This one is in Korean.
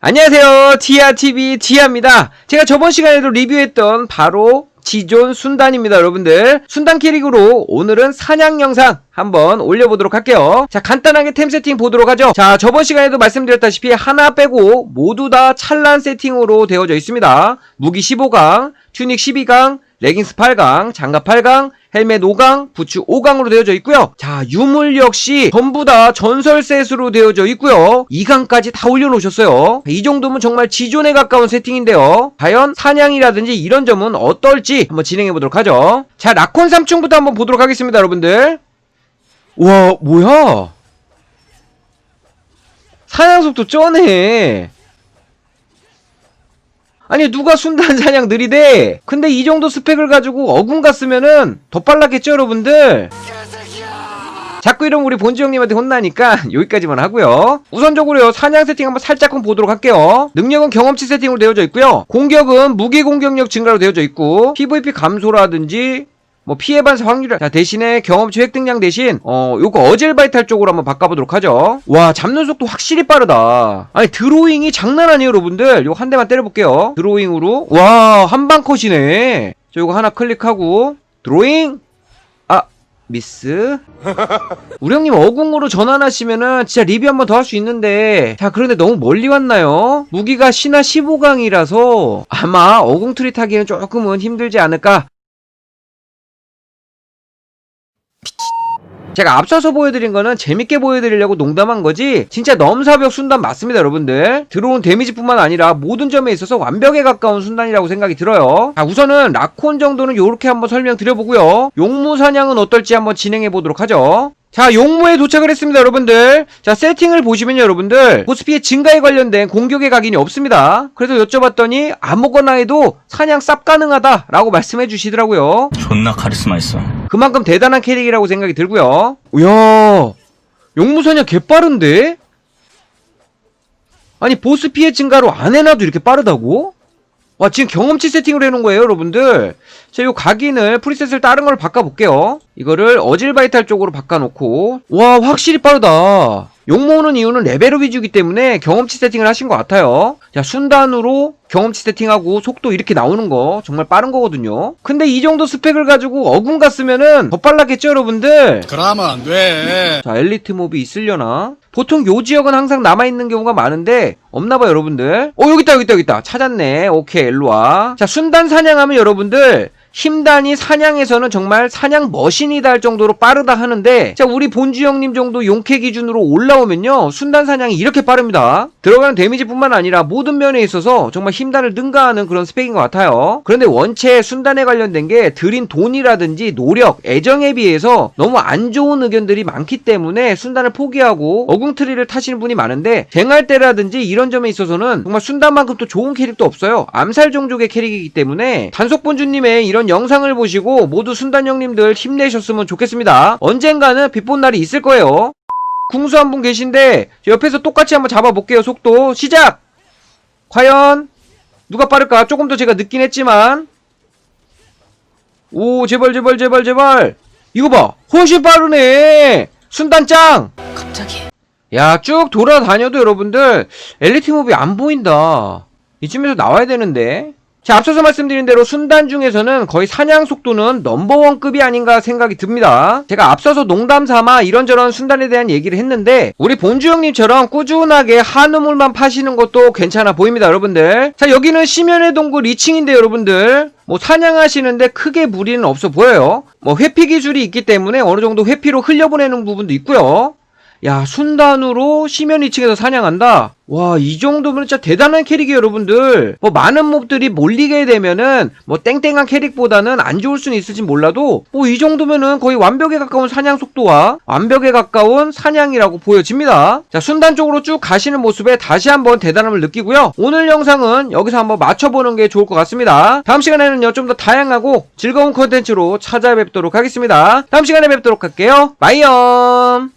안녕하세요. 디아TV 디아입니다. 제가 저번 시간에도 리뷰했던 바로 지존 순단입니다, 여러분들. 순단 캐릭으로 오늘은 사냥 영상 한번 올려보도록 할게요. 자, 간단하게 템 세팅 보도록 하죠. 자, 저번 시간에도 말씀드렸다시피 하나 빼고 모두 다 찬란 세팅으로 되어져 있습니다. 무기 15강, 튜닉 12강, 레깅스 8강, 장갑 8강, 헬멧 5강, 부츠 5강으로 되어져 있고요. 자, 유물 역시 전부 다 전설 셋으로 되어져 있고요. 2강까지 다 올려놓으셨어요. 이 정도면 정말 지존에 가까운 세팅인데요. 과연 사냥이라든지 이런 점은 어떨지 한번 진행해보도록 하죠. 자, 라콘 삼충부터 한번 보도록 하겠습니다, 여러분들. 와, 뭐야? 사냥 속도 쩌네. 아니 누가 순단 사냥 느리대? 근데 이 정도 스펙을 가지고 어군 갔으면은 더 빨랐겠죠 여러분들? 자꾸 이러면 우리 본주 형님한테 혼나니까 여기까지만 하고요. 우선적으로요 사냥 세팅 한번 살짝 보도록 할게요. 능력은 경험치 세팅으로 되어져 있고요. 공격은 무기 공격력 증가로 되어져 있고 PVP 감소라든지 뭐 피해 반사 확률 자 대신에 경험치 획득량 대신 어 요거 어질 바이탈 쪽으로 한번 바꿔보도록 하죠. 와 잡는 속도 확실히 빠르다. 아니 드로잉이 장난 아니에요 여러분들. 요거 한 대만 때려볼게요. 드로잉으로. 와 한방 컷이네. 저 요거 하나 클릭하고 드로잉. 아 미스. 우리 형님 어궁으로 전환하시면은 진짜 리뷰 한번 더 할 수 있는데. 자 그런데 너무 멀리 왔나요? 무기가 신화 15강이라서 아마 어궁 트리 타기는 조금은 힘들지 않을까 제가 앞서서 보여드린 거는 재밌게 보여드리려고 농담한 거지 진짜 넘사벽 순단 맞습니다 여러분들. 들어온 데미지뿐만 아니라 모든 점에 있어서 완벽에 가까운 순단이라고 생각이 들어요. 자 우선은 라콘 정도는 요렇게 한번 설명드려보고요. 용무 사냥은 어떨지 한번 진행해 보도록 하죠 자 용무에 도착을 했습니다 여러분들 자 세팅을 보시면요 여러분들 보스피의 증가에 관련된 공격의 각인이 없습니다 그래서 여쭤봤더니 아무거나 해도 사냥 쌉 가능하다 라고 말씀해 주시더라고요 존나 카리스마 있어. 그만큼 대단한 캐릭이라고 생각이 들고요. 이야, 용무 사냥 개빠른데? 아니 보스 피해 증가로 안 해놔도 이렇게 빠르다고? 와 지금 경험치 세팅을 해놓은 거예요 여러분들. 자요 각인을 프리셋을 다른 걸 바꿔볼게요. 이거를 어질 바이탈 쪽으로 바꿔놓고. 와 확실히 빠르다. 욕 모으는 이유는 레벨업 위주이기 때문에 경험치 세팅을 하신 것 같아요. 자 순단으로 경험치 세팅하고 속도 이렇게 나오는 거 정말 빠른 거거든요. 근데 이 정도 스펙을 가지고 어군 갔으면은 더 빨랐겠죠 여러분들? 그러면 안 돼. 자 엘리트 몹이 있으려나? 보통 요 지역은 항상 남아있는 경우가 많은데 없나봐요 여러분들. 어 있다 여기 있다 찾았네. 오케이 일로와. 자 순단 사냥하면 여러분들 힘단이 사냥에서는 정말 사냥 머신이다 할 정도로 빠르다 하는데 자 우리 본주 형님 정도 용캐 기준으로 올라오면요 순단 사냥이 이렇게 빠릅니다. 들어가는 데미지뿐만 아니라 모든 면에 있어서 정말 힘단을 능가하는 그런 스펙인 것 같아요. 그런데 원체 순단에 관련된 게 들인 돈이라든지 노력 애정에 비해서 너무 안 좋은 의견들이 많기 때문에 순단을 포기하고 어궁트리를 타시는 분이 많은데 쟁할 때라든지 이런 점에 있어서는 정말 순단만큼 또 좋은 캐릭도 없어요. 암살 종족의 캐릭이기 때문에 단속 본주님의 이런 영상을 보시고 모두 순단 형님들 힘내셨으면 좋겠습니다. 언젠가는 빛본 날이 있을 거예요. 궁수 한 분 계신데 저 옆에서 똑같이 한번 잡아볼게요 속도. 시작! 과연 누가 빠를까? 조금 더 제가 늦긴 했지만. 오 제발 제발 제발 제발. 이거 봐. 훨씬 빠르네. 순단짱! 갑자기. 야 쭉 돌아다녀도 여러분들 엘리트 몹이 안 보인다. 이쯤에서 나와야 되는데 자 앞서서 말씀드린 대로 순단 중에서는 거의 사냥 속도는 넘버원급이 아닌가 생각이 듭니다. 제가 앞서서 농담 삼아 이런저런 순단에 대한 얘기를 했는데 우리 본주 형님처럼 꾸준하게 한우물만 파시는 것도 괜찮아 보입니다 여러분들. 자 여기는 심연의 동굴 2층인데 여러분들 뭐 사냥하시는데 크게 무리는 없어 보여요. 뭐 회피 기술이 있기 때문에 어느 정도 회피로 흘려보내는 부분도 있고요 야 순단으로 심연 2층에서 사냥한다? 와 이 정도면 진짜 대단한 캐릭이에요 여러분들. 뭐 많은 몹들이 몰리게 되면은 뭐 땡땡한 캐릭보다는 안 좋을 수는 있을지 몰라도 뭐 이 정도면은 거의 완벽에 가까운 사냥 속도와 완벽에 가까운 사냥이라고 보여집니다. 자 순단 쪽으로 쭉 가시는 모습에 다시 한번 대단함을 느끼고요. 오늘 영상은 여기서 한번 맞춰보는 게 좋을 것 같습니다. 다음 시간에는요 좀 더 다양하고 즐거운 컨텐츠로 찾아뵙도록 하겠습니다. 다음 시간에 뵙도록 할게요. 바이엄